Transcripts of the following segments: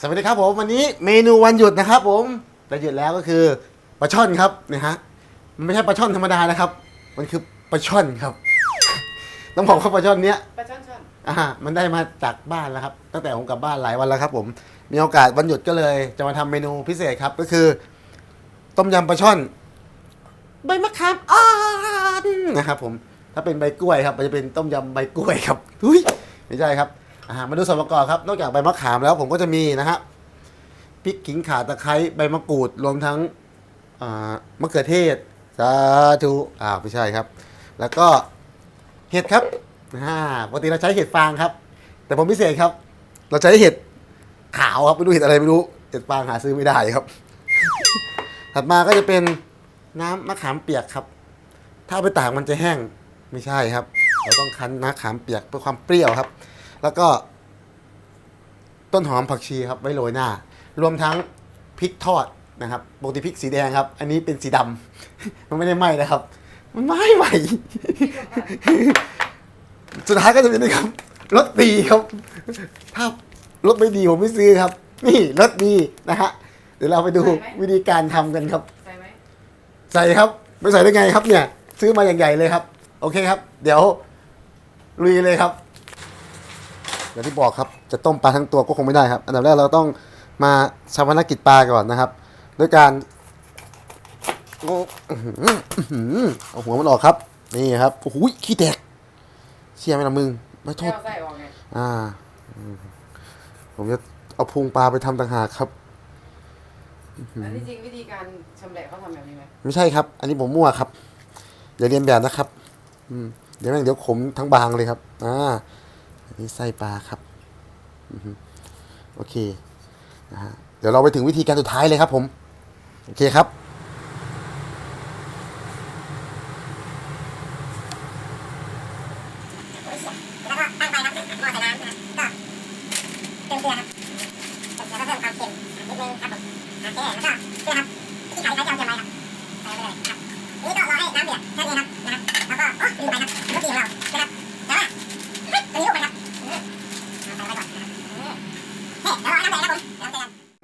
สวัสดีครับผมวันนี้เมนูวันหยุดนะครับผมวันหยุดแล้วก็คือปลาช่อนครับนะฮะมันไม่ใช่ปลาช่อนธรรมดานะครับ มันคือปลาช่อนครับ ต้องบอกว่าปลาช่อนเนี้ยปลาช่อนช่อนอ่ามันได้มาจากบ้านแล้วครับ ตั้งแต่ผมกลับบ้านหลายวันแล้วครับ ผมมีโอกาสวันหยุดก็เลย จะมาทำเมนูพิเศษครับ ก็คือ ต้มยำปลาช่อน ใบมะขามอ่อนนะครับ ผม ถ้าเป็นใบกล้วยครับ มันจะเป็นต้มยำใบกล้วยครับอุ้ยไม่ใช่ครับ อ่ามาดูส่วนประกอบครับ นอกจากใบมะขามแล้วผมก็จะมีนะฮะพริกขิงข่าตะไคร้ใบมะกรูดรวมทั้งมะเขือเทศสาธุอ่าไม่ใช่ครับ แล้วก็เห็ดครับอ่าปกติเราใช้เห็ดฟางครับ แต่ผมพิเศษครับ เราใช้เห็ดขาวครับไม่รู้เห็ดอะไรไม่รู้เห็ดฟางหาซื้อไม่ได้ครับ ถัดมาก็จะเป็นน้ำมะขามเปียกครับ ถ้าเอาไปตากมันจะแห้งไม่ใช่ครับ เราต้องคั้นมะขามเปียกเพื่อความเปรี้ยวครับ แล้วก็ ต้นหอมผักชีครับไว้โรยหน้า รวมทั้งพริกทอดนะครับปกติพริกสีแดงครับ อันนี้เป็นสีดำมันไม่ได้ไหม้นะครับ มันไหม้ไหมสุดท้ายก็จะเป็นนะครับรสดีครับ ถ้ารสไม่ดีผมไม่ซื้อครับ นี่รสดีนะฮะเดี๋ยวเราไปดูวิธีการทำกันครับ ใส่ไหมใส่ครับไม่ใส่ได้ไงครับเนี่ย ซื้อมาอย่างใหญ่เลยครับ โอเคครับ เดี๋ยวลุยเลยครับ อย่างที่บอกครับจะต้มปลาทั้งตัวก็คงไม่ได้ครับ อันดับแรกเราต้องมาชาวนกิจปลาก่อนนะครับด้วยการโอ้อื้อหืออื้อหือเอาหัวมันออกครับ นี่ครับโอ้โหขี้แตกเชี่ยไหมล่ะมึงไม่โทแค่ษเอาไส้ออกไงอ่าอืมผมจะเอาพุงปลาไปทำต่างหากครับอันที่จริงวิธีการชำแหละเขาทำแบบนี้ไหมไม่ใช่ครับ อันนี้ผมมั่วครับอย่าเรียนแบบนะครับ อืมเดี๋ยวแม่งเดี๋ยวขมทั้งบางเลยครับ อ่าอั นนี้ไส้ปลาครับโอเคนะฮะเดี๋ยวเราไปถึงวิธีการสุดท้ายเลยครับผม โอเคครับ แล้วก็ตั้งไฟครับก็เติมเกลือครับแล้วก็เพิ่มความเค็มนิดนึงครับผมโอเคแล้วก็เกลือครับที่ขายใช้เจียจียวไว้ครับใส่ไปครับนี่ก็รอให้น้ำเดือดแค่นี้ครับ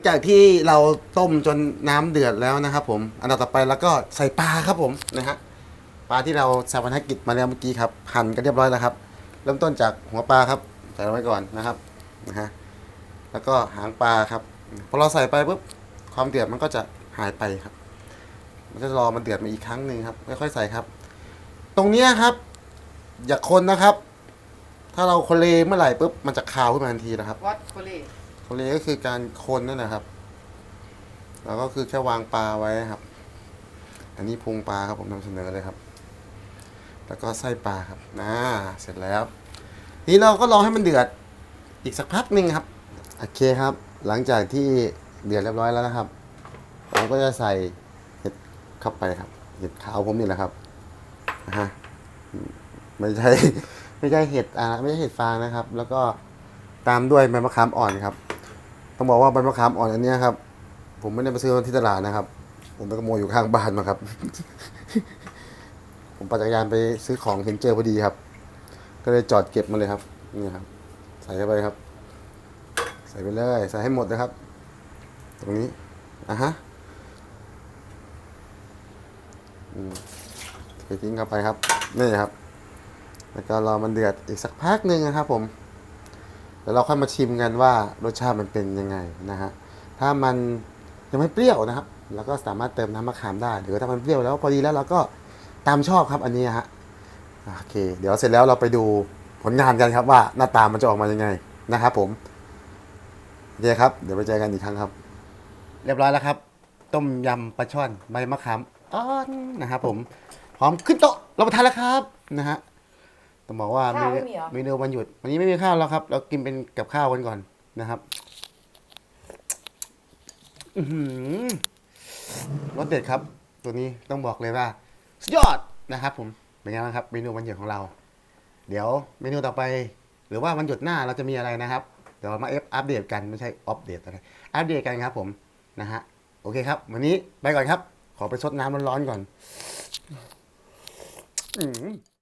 จากที่เราต้มจนน้ำเดือดแล้วนะครับ ผม อันดับต่อไปแล้วก็ใส่ปลาครับผมนะฮะปลาที่เราสาวนกิจมาแล้วเมื่อกี้ครับหั่นกันเรียบร้อยแล้วครับ เริ่มต้นจากหัวปลาครับ ใส่ลงไปก่อนนะครับนะฮะแล้วก็หางปลาครับพอเราใส่ไปปุ๊บความเดือดมันก็จะหายไปครับ มันจะรอมันเดือดมาอีกครั้งหนึ่งครับค่อยๆใส่ครับ ตรงเนี้ยครับ อย่าคนนะครับ ถ้าเราโคเลเมื่อไหร่ปุ๊บมันจะคาวขึ้นมาทันทีนะครับ วัดโคเล โคเลก็คือการคนนั่นนะครับแล้วก็คือแค่วางปลาไว้ครับ อันนี้พุงปลาครับผมนำเสนอเลยครับ แล้วก็ไส้ปลาครับน่าเสร็จแล้ว นี่เราก็รอให้มันเดือดอีกสักพักหนึ่งครับ โอเคครับ หลังจากที่เดือดเรียบร้อยแล้วนะครับผมก็จะใส่เห็ดเข้าไปครับ เห็ดขาวผมนี่แหละครับนะฮะไม่ใช่ไม่ใช่เห็ดอ่าไม่ใช่เห็ดฟางนะครับ แล้วก็ตามด้วยใบมะขามอ่อนครับ ต้องบอกว่าใบมะขามอ่อนอันนี้ครับ ผมไม่ได้ไปซื้อที่ตลาดนะครับ ผมไปขโมยอยู่ข้างบ้านมาครับ ผมปั่นจักรยานไปซื้อของเห็นเจอพอดีครับ ก็เลยจอดเก็บมาเลยครับนี่ครับ ใส่เข้าไปครับ ใส่ไปเลยใส่ให้หมดนะครับ ตรงนี้อะฮะอืมเททิ้งเข้าไปครับนี่ครับ แล้วก็รอมันเดือดอีกสักพักหนึ่งนะครับผม เดี๋ยวเราค่อยมาชิมกันว่ารสชาติมันเป็นยังไงนะฮะถ้ามันยังไม่เปรี้ยวนะครับเราก็สามารถเติมน้ำมะขามได้หรือถ้ามันเปรี้ยวแล้วพอดีแล้วเราก็ตามชอบครับอันนี้ฮะโอเค เดี๋ยวเสร็จแล้วเราไปดูผลงานกันครับว่าหน้าตามันจะออกมายังไงนะครับผมโอเคครับ เดี๋ยวไปเจอกันอีกครั้งครับ เรียบร้อยแล้วครับ ต้มยำปลาช่อนใบมะขามอ่อนนะครับผมพร้อมขึ้นโต๊ะเรับปทานแล้วครับนะฮะ ต้องบอกว่าเมนูเมนูวันหยุด วันนี้ไม่มีข้าวแล้วครับ เรากินเป็นกับข้าวกันก่อนนะครับ อือหือรสเด็ดครับ ตัวนี้ต้องบอกเลยว่าสุดยอดนะครับ ผมเป็นไงบ้างครับ เมนูวันหยุดของเรา เดี๋ยวเมนูต่อไป หรือว่าวันหยุดหน้าเราจะมีอะไรนะครับ เดี๋ยวมาเอฟอัปเดตกันไม่ใช่อัปเดตอะไรอัปเดตกันครับ ผมนะฮะโอเคครับ วันนี้ไปก่อนครับ ขอไปซดน้ำร้อนๆก่อน อืม